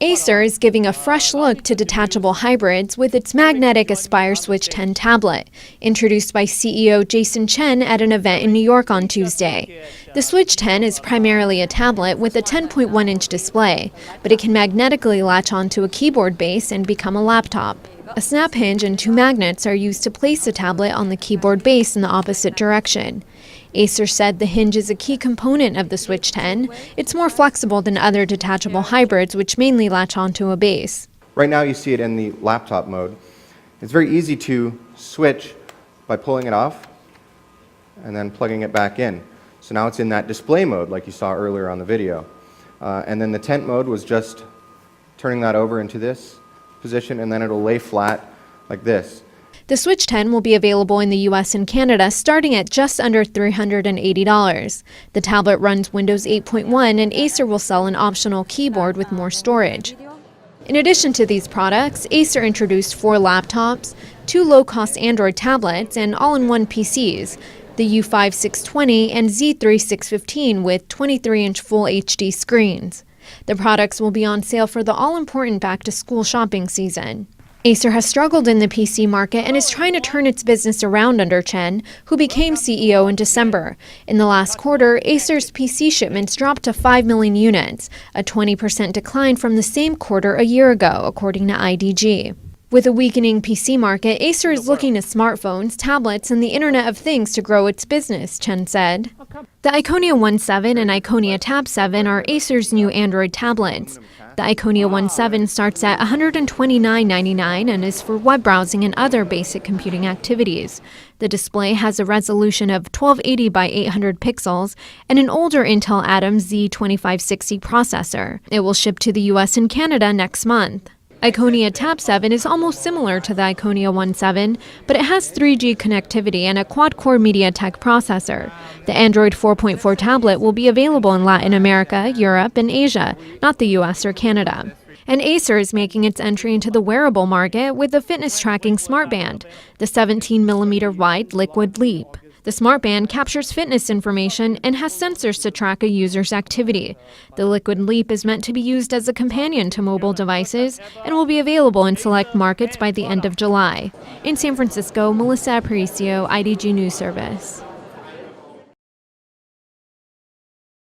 Acer is giving a fresh look to detachable hybrids with its magnetic Aspire Switch 10 tablet, introduced by CEO Jason Chen at an event in New York on Tuesday. The Switch 10 is primarily a tablet with a 10.1 inch display, but it can magnetically latch onto a keyboard base and become a laptop. A snap hinge and two magnets are used to place the tablet on the keyboard base in the opposite direction. Acer said the hinge is a key component of the Switch 10. It's more flexible than other detachable hybrids, which mainly latch onto a base. Right now you see it in the laptop mode. It's very easy to switch by pulling it off and then plugging it back in. So now it's in that display mode like you saw earlier on the video. Uh, and then the tent mode was just turning that over into this position and then it'll lay flat like this. The Switch 10 will be available in the US and Canada starting at just under $380. The tablet runs Windows 8.1 and Acer will sell an optional keyboard with more storage. In addition to these products, Acer introduced four laptops, two low cost Android tablets, and all in one PCs the U5 620 and Z3 615 with 23 inch Full HD screens. The products will be on sale for the all important back to school shopping season. Acer has struggled in the PC market and is trying to turn its business around under Chen, who became CEO in December. In the last quarter, Acer's PC shipments dropped to 5 million units, a 20% decline from the same quarter a year ago, according to IDG. With a weakening PC market, Acer is looking to smartphones, tablets, and the Internet of Things to grow its business, Chen said. The Iconia One 7 and Iconia Tab 7 are Acer's new Android tablets. The Iconia One 7 starts at $129.99 and is for web browsing and other basic computing activities. The display has a resolution of 1280 by 800 pixels and an older Intel Atom Z2560 processor. It will ship to the US and Canada next month. Iconia Tab 7 is almost similar to the Iconia One 7, but it has 3G connectivity and a quad-core MediaTek processor. The Android 4.4 tablet will be available in Latin America, Europe, and Asia, not the US or Canada. And Acer is making its entry into the wearable market with the fitness tracking smartband, the 17mm wide Liquid Leap. The smartband captures fitness information and has sensors to track a user's activity. The Liquid Leap is meant to be used as a companion to mobile devices and will be available in select markets by the end of July. In San Francisco, Melissa Aparicio, IDG News Service.